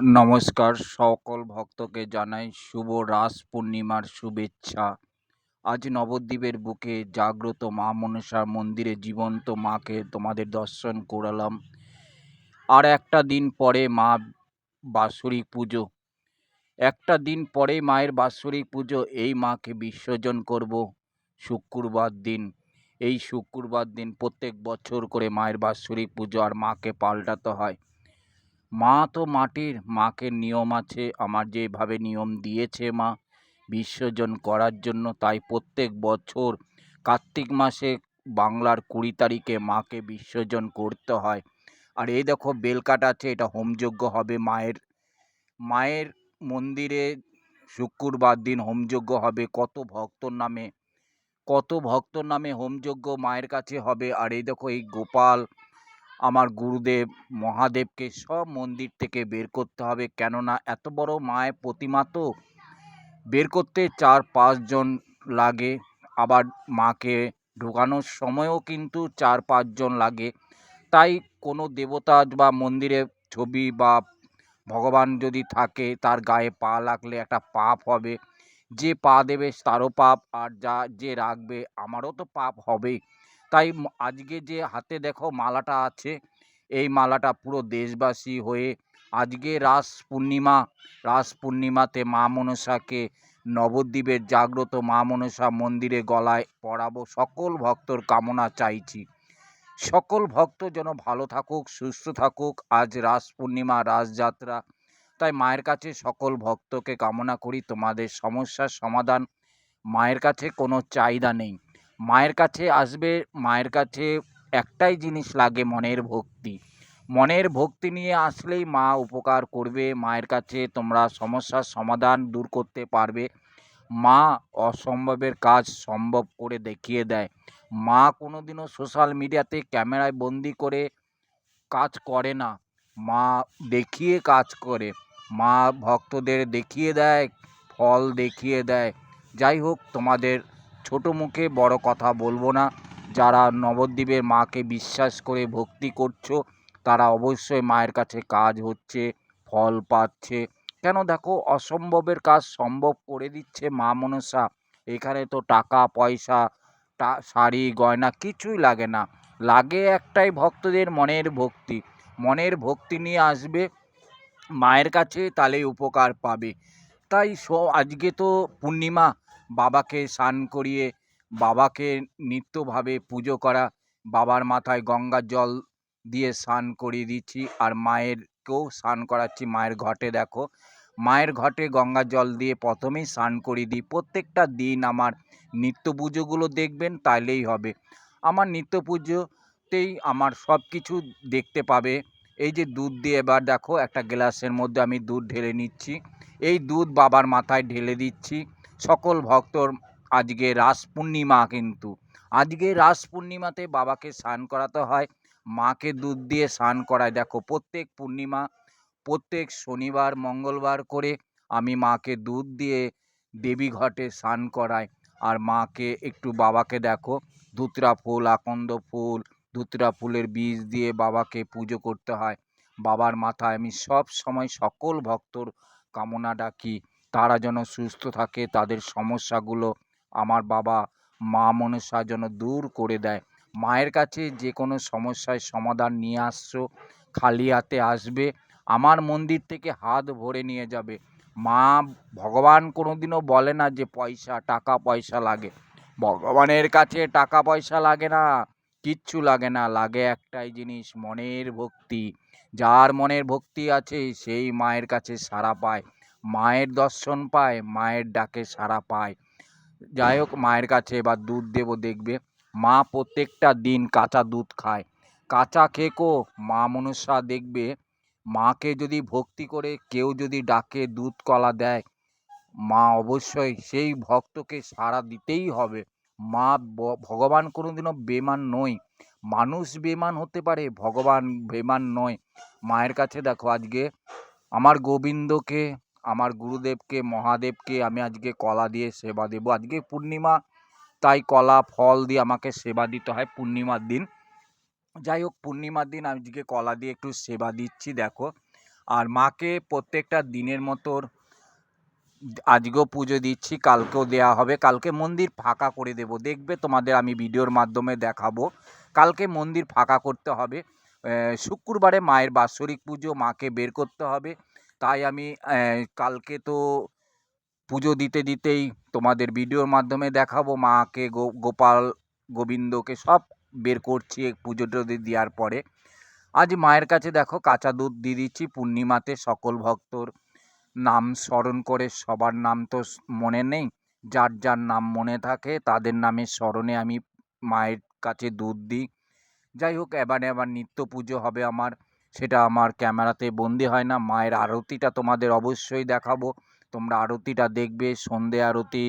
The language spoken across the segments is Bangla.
নমস্কার সকল ভক্তকে জানাই শুভ রাস পূর্ণিমার শুভেচ্ছা। আজ নবদ্বীপের বুকে জাগ্রত মা মনসার মন্দিরে জীবন্ত মাকে তোমাদের দর্শন করালাম। আর একটা দিন পরে মা বাৎসরিক পুজো। একটা দিন পরে মায়ের বাৎসরিক পুজো, এই মাকে বিসর্জন করব শুক্রবার দিন। এই শুক্রবার দিন প্রত্যেক বছর করে মায়ের বাৎসরিক পুজো আর মাকে পাল্টাতে হয়। মা তো মাটির, মাকে নিয়ম আছে, আমার যেভাবে নিয়ম দিয়েছে মা বিসর্জন করার জন্য, তাই প্রত্যেক বছর কার্তিক মাসে বাংলার কুড়ি তারিখে মাকে বিসর্জন করতে হয়। আর এই দেখো বেলকাটা আছে, এটা হোমযজ্ঞ হবে মায়ের। মায়ের মন্দিরে শুক্রবার দিন হোমযজ্ঞ হবে, কত ভক্তর নামে, কত ভক্তর নামে হোমযজ্ঞ মায়ের কাছে হবে। আর এই দেখো এই গোপাল আমার গুরুদেব, মহাদেবকে সব মন্দির থেকে বের করতে হবে। কেননা এত বড় মায়ের প্রতিমা তো। বের করতে চার পাঁচজন লাগে। আবার মাকে ঢোকানোর সময়ও কিন্তু চার পাঁচজন লাগে। তাই কোনো দেবতা বা মন্দিরে ছবি বা ভগবান যদি থাকে, তার গায়ে পা লাগলে একটা পাপ হবে। যে পা দেবে, তারও পাপ। আর যা, যে রাখবে, আমারও তো পাপ হবেই। তাই আজকে যে হাতে দেখো মালাটা আছে, এই মালাটা পুরো দেশবাসী হয়ে আজকে রাস পূর্ণিমা, রাস পূর্ণিমাতে মা মনসাকে নবদ্বীপের জাগ্রত মা মনসা মন্দিরে গলায় পড়াবো সকল ভক্তর কামনা চাইছি। সকল ভক্ত যেন ভালো থাকুক, সুস্থ থাকুক, আজ রাস পূর্ণিমা রাসযাত্রা তাই মায়ের কাছে সকল ভক্তকে কামনা করি, তোমাদের সমস্যার সমাধান মায়ের কাছে কোনো চাহিদা নেই। মায়ের কাছে আসবে, মায়ের কাছে একটাই জিনিস লাগে মনের ভক্তি। মনের ভক্তি নিয়ে আসলেই মা উপকার করবে, মায়ের কাছে তোমরা সমস্যার সমাধান দূর করতে পারবে। মা অসম্ভবের কাজ সম্ভব করে দেখিয়ে দেয়। মা কোনো দিনও সোশ্যাল মিডিয়াতে ক্যামেরায় বন্দি করে কাজ করে না। মা দেখিয়ে কাজ করে। মা ভক্তদের দেখিয়ে দেয়, ফল দেখিয়ে দেয়। যাই হোক, তোমাদের ছোট মুখে বড় কথা বলব না। যারা নবদ্বীপের মাকে বিশ্বাস করে ভক্তি করছ, তারা অবশ্যই মায়ের কাছে কাজ হচ্ছে, ফল পাচ্ছে। কেন দেখো, অসম্ভবের কাজ সম্ভব করে দিচ্ছে মা মনসা। এখানে তো টাকা, পয়সা শাড়ি, গয়না কিছুই লাগে না। লাগে একটাই ভক্তদের মনের ভক্তি। মনের ভক্তি নিয়ে আসবে, মায়ের কাছে তাহলেই উপকার পাবে। তাই আজকে তো পূর্ণিমা বাবাকে স্নান করিয়ে, বাবাকে নিত্যভাবে পুজো করা, বাবার মাথায় গঙ্গার জল দিয়ে স্নান করিয়ে দিচ্ছি আর মায়েরকেও স্নান করাচ্ছি। মায়ের ঘটে দেখো, মায়ের ঘটে গঙ্গা জল দিয়ে প্রথমেই স্নান করিয়ে দিই। প্রত্যেকটা দিন আমার নিত্য পুজোগুলো দেখবেন, তাইলেই হবে। আমার নিত্য পুজোতেই আমার সব কিছু দেখতে পাবে। এই যে দুধ দিয়ে এবার দেখো, একটা গ্লাসের মধ্যে আমি দুধ ঢেলে নিচ্ছি। এই দুধ বাবার মাথায় ঢেলে দিচ্ছি। সকল ভক্তর আজকে রাস পূর্ণিমা কিন্তু। আজকে রাস পূর্ণিমাতে বাবাকে স্নান করাতে হয়, মাকে দুধ দিয়ে স্নান করায়। দেখো, প্রত্যেক পূর্ণিমা, প্রত্যেক শনিবার, মঙ্গলবার করে আমি মাকে দুধ দিয়ে দেবী ঘটে স্নান করাই আর মাকে একটু বাবাকে দেখো, ধুতরা ফুল, আকন্দ ফুল, ধুতরা ফুলের বীজ দিয়ে বাবাকে পুজো করতে হয়। বাবার মাথায় আমি সব সময় সকল ভক্তর কামনা ডাকি তারা যেন সুস্থ থাকে, তাদের সমস্যাগুলো আমার বাবা মা মনসা যেন দূর করে দেয়। মায়ের কাছে যে কোনো সমস্যায় সমাধান নিয়ে আসছো, খালি হাতে আসবে, আমার মন্দির থেকে হাত ভরে নিয়ে যাবে। মা ভগবান কোনো দিনও বলে না যে পয়সা, টাকা পয়সা লাগে। ভগবানের কাছে টাকা পয়সা লাগে না, কিচ্ছু লাগে না, লাগে একটাই জিনিস, মনের ভক্তি। যার মনের ভক্তি আছে, সেই মায়ের কাছে সাড়া পায়। মায়ের দর্শন পায়, মায়ের ডাকে সাড়া পায়। যাই হোক, মায়ের কাছে এবার দুধ দেবো, দেখবে। মা প্রত্যেকটা দিন কাঁচা দুধ খায়। কাঁচা খেকো মা মনসা দেখবে, মাকে যদি ভক্তি করে, কেউ যদি ডাকে, দুধ কলা দেয়, মা অবশ্যই সেই ভক্তকে সাড়া দিতেই হবে। মা ভগবান কোনো দিনও বেমান নয়। মানুষ বেমান হতে পারে, ভগবান বেমান নয়। মায়ের কাছে দেখো, আজকে আমার গোবিন্দকে আমার গুরুদেবকে, মহাদেবকে আমি আজকে কলা দিয়ে সেবা দেবো। আজকে পূর্ণিমা, তাই কলা, ফল দিয়ে আমাকে সেবা দিতে হয় পূর্ণিমার দিন। যাই হোক, পূর্ণিমার দিন আজকে কলা দিয়ে একটু সেবা দিচ্ছি, দেখো। আর মাকে প্রত্যেকটা দিনের মতো আজকেও পুজো দিচ্ছি, কালকেও দেওয়া হবে। কালকে মন্দির ফাঁকা করে দেব। দেখবে তোমাদের আমি ভিডিওর মাধ্যমে দেখাবো। কালকে মন্দির ফাঁকা করতে হবে। শুক্রবারে মায়ের বাৎসরিক পুজো, মাকে বের করতে হবে। তাই আমি কালকে তো পুজো দিতে দিতেই তোমাদের ভিডিওর মাধ্যমে দেখাবো, মাকে গোপাল, গোবিন্দকে সব বের করছি পুজো টুজো দেওয়ার পরে। আজ মায়ের কাছে দেখো কাঁচা দুধ দিয়ে দিচ্ছি, পূর্ণিমাতে সকল ভক্তর নাম স্মরণ করে সবার নাম তো মনে নেই। যার যার নাম মনে থাকে তাদের নামের স্মরণে আমি মায়ের কাছে দুধ দিই। যাই হোক, এবারে এবার নিত্য পুজো হবে আমার। সেটা আমার ক্যামেরাতে বন্দি হয় না। মায়ের আরতিটা তোমাদের অবশ্যই দেখাবো। তোমরা আরতিটা দেখবে, সন্ধে আরতি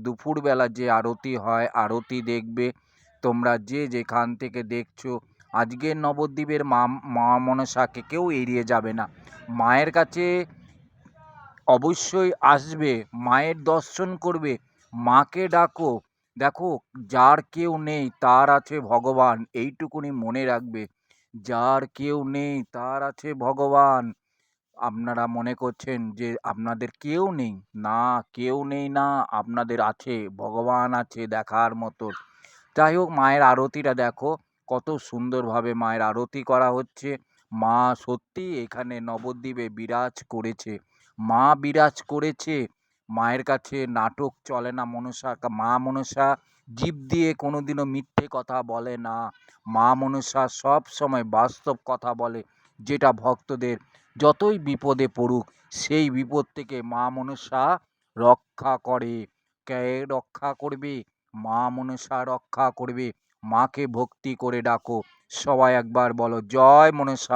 দুপুরবেলা যে আরতি হয়, আরতি দেখবে। তোমরা যে যেখান থেকে দেখছ, আজকের নবদ্বীপের মা মা মনসাকে কেউ এড়িয়ে যাবে না। মায়ের কাছে অবশ্যই আসবে, মায়ের দর্শন করবে, মাকে ডাকো। দেখো, যার কেউ নেই, তার আছে ভগবান, এইটুকুনি মনে রাখবে। যার কেউ নেই, তার আছে ভগবান। আপনারা মনে করছেন যে আপনাদের কেউ নেই? না, কেউ নেই না, আপনাদের আছে, ভগবান আছে দেখার মতো। যাই হোক, মায়ের আরতিটা দেখো, কত সুন্দরভাবে মায়ের আরতি করা হচ্ছে। মা সত্যি এখানে নবদ্বীপে বিরাজ করেছে। মা বিরাজ করেছে, মায়ের কাছে নাটক চলে না মনসা, মা মনসা জীব দিয়ে কোনোদিনও মিথ্যে কথা বলে না। মা মনসা সব সময় বাস্তব কথা বলে, যেটা ভক্তদের যতই বিপদে পড়ুক, সেই বিপদ থেকে মা মনসা রক্ষা করে। কে রক্ষা করবে? মা মনসা রক্ষা করবে। মাকে ভক্তি করে ডাকো। সবাই একবার বলো, জয় মনসা।